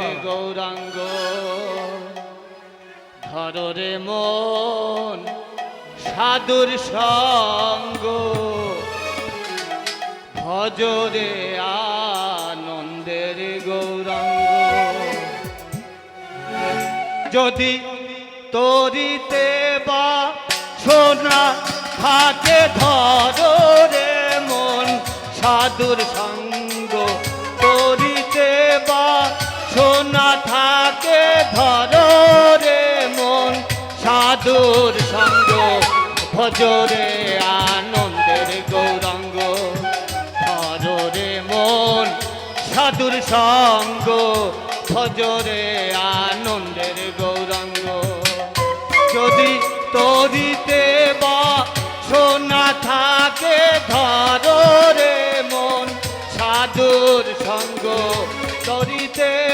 বাবা। গৌরাঙ্গ, ধরে মন, সাধুর সঙ্গ ভজরে আনন্দের গৌরাঙ্গ যদি তরিতে বা সোনা থাকে, ধরে মন, সাধুর সঙ্গ সোনা থাকে ধরে মন, সাধুর সঙ্গ, ভজরে আনন্দের গৌরাঙ্গ। ধরে মন, সাধুর সঙ্গ, ভজরে আনন্দের গৌরাঙ্গ। যদি তরিতে বা সোনা থাকে, ধরে মন, সাধুর সঙ্গ, তরিতে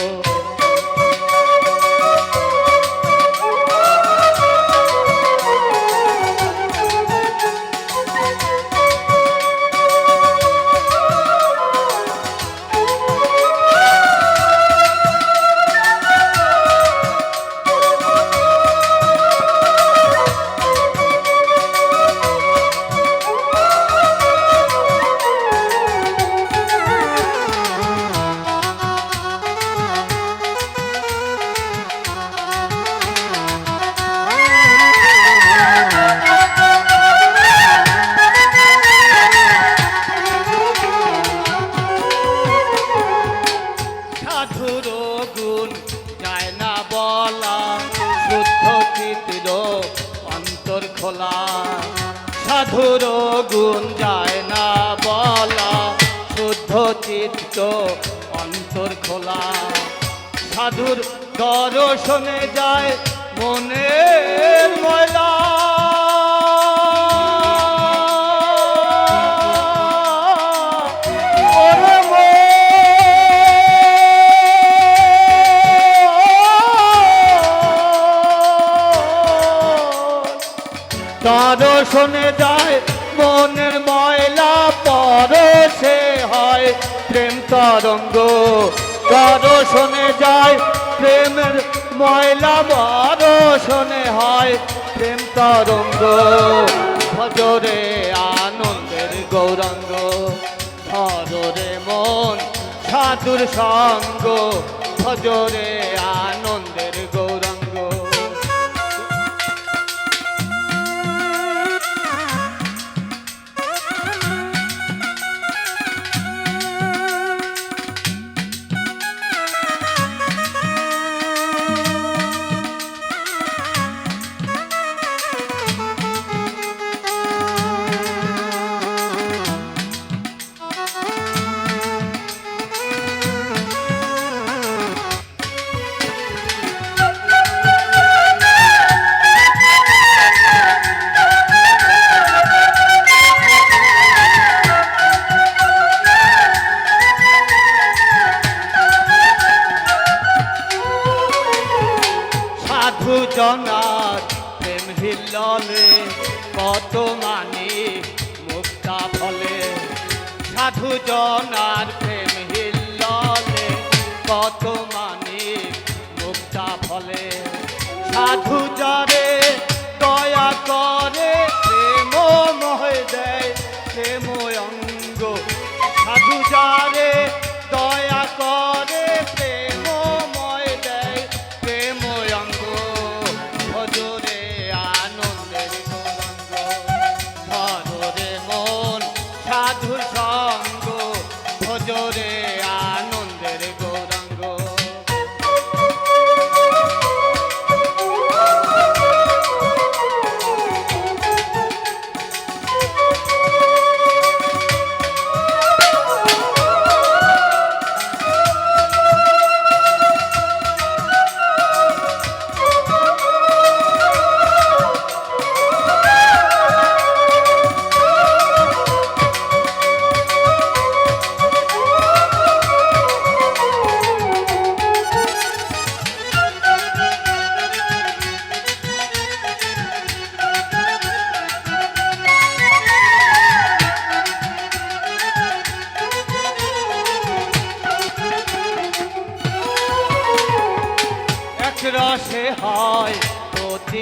সাধুর গুণ, যায় না বলা, শুদ্ধ চিত্র অন্তর খোলা। সাধুর গুণ, যায় না বলা, শুদ্ধ চিত্ত অন্তর খোলা। সাধুর দর্শনে যায় মনের ময়লা। দর্শনে যায়, মনের ময়লা পরশে হয় প্রেম তরঙ্গ। দর্শনে যায়, প্রেমের ময়লা দর্শনে হয় প্রেম তরঙ্গ। ভজরে আনন্দের গৌরাঙ্গ ধরে মন সাধুর সঙ্গ। ভজরে আনন্দের সাধু জনার প্রেম হিললে কত মানি মুক্তা ফলে। সাধু জনার প্রেম হিললে কত মানি মুক্তা ফলে। সাধু যারে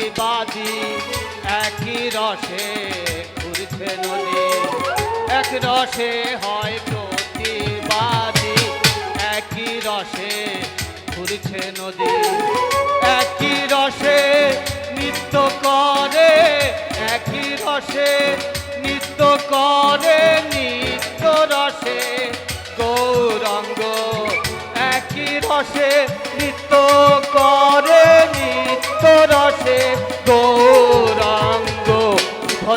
প্রতিবাদী একই রসে ঘুরছে নদী। এক রসে হয় প্রতিবাদী, একই রসে ঘুরছে নদী। একই রসে নৃত্য করে, একই রসে নৃত্য করে, নিত্য রসে গৌরঙ্গ। একই রসে নৃত্য করে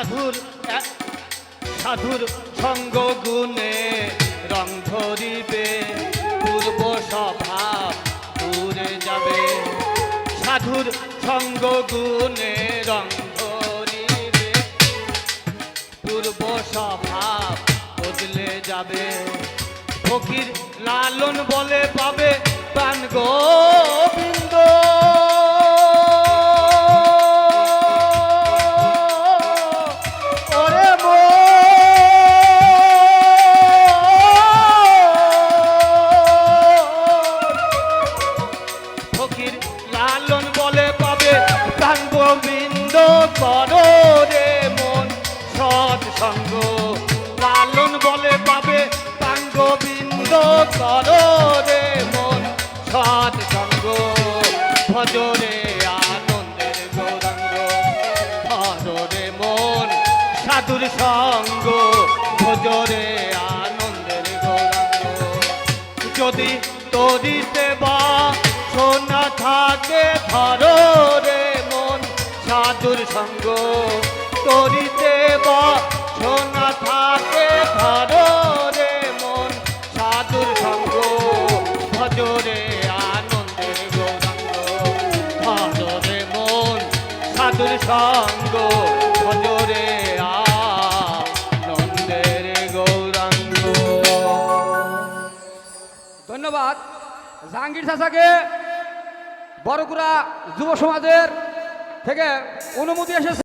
সাধুর সাধুর সঙ্গ গুণে রং ধরিবে, পূর্ব স্বভাব দূরে যাবে। সাধুর সঙ্গ গুণে রং ধরিবে, পূর্ব স্বভাব বদলে যাবে। ফকির লালন বলে পাবে প্রাণ গোবিন্দ গোবিন্দ কর রে মন। সৎ সঙ্গ লালন বলে পাবে প্রাণ গোবিন্দ কর রে মন। সৎ সঙ্গ ভজরে আনন্দের গৌরাঙ্গ। ধরে মন। সাধুর সঙ্গ ভজরে আনন্দের গৌরাঙ্গ। যদি তরিতে বা সোনা থাকে ধরো রে সাধুর সঙ্গ তরিতে বা সোনা থাকে ধরো রে মন। সাধুর সঙ্গ ভজরে আনন্দের গৌরাঙ্গ। ভজরে মন, সাধুর সঙ্গ ভজরে আনন্দের গৌরাঙ্গ। ধন্যবাদ। জাহাঙ্গীর চাচাকে বড়কুড়া যুব সমাজের থেকে অনুমতি এসেছে।